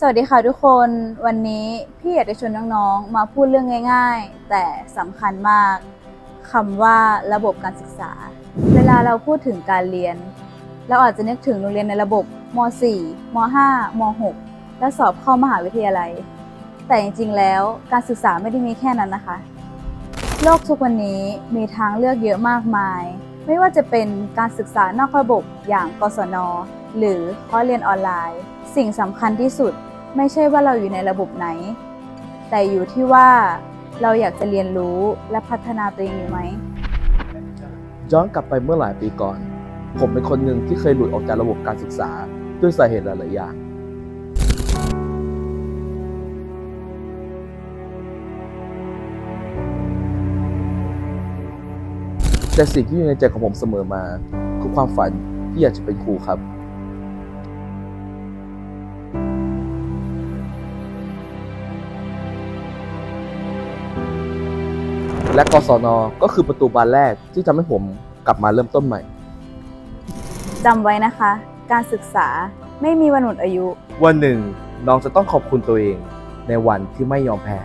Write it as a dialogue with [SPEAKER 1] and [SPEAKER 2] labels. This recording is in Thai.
[SPEAKER 1] สวัสดีค่ะทุกคนวันนี้พี่อยากจะชวนน้องๆ มาพูดเรื่องง่าย ๆ แต่สำคัญมากคำว่าระบบการศึกษา เวลาเราพูดถึงการเรียน เราอาจจะนึกถึงโรงเรียนในระบบม .4 ม .5 ม .6 และสอบเข้ามหาวิทยาลัย แต่จริงๆแล้วการศึกษาไม่ได้มีแค่นั้นนะคะ โลกทุกวันนี้มีทางเลือกเยอะมากมาย ไม่ว่าจะเป็นการศึกษานอกระบบอย่างกศน หรือคอร์สเรียนออนไลน์ สิ่งสำคัญที่สุดไม่ใช่ว่าเราอยู่ในระบบไหน แต่อยู่ที่ว่าเราอยากจะเรียนรู้และพัฒนาตัวเองอยู่ไหม
[SPEAKER 2] ย้อนกลับไปเมื่อหลายปีก่อน ผมเป็นคนหนึ่งที่เคยหลุดออกจากระบบการศึกษาด้วยสาเหตุหลายๆอย่าง แต่สิ่งที่อยู่ในใจของผมเสมอมา คือความฝันที่อยากจะเป็นครูครับและกศนก็คือประตูบานแรกที่ทำให้ผมกลับมาเริ่มต้นใหม่
[SPEAKER 1] จำไว้นะคะ การศึกษาไม่มีวันหมดอายุ
[SPEAKER 2] วันหนึ่งน้องจะต้องขอบคุณตัวเองในวันที่ไม่ยอมแพ้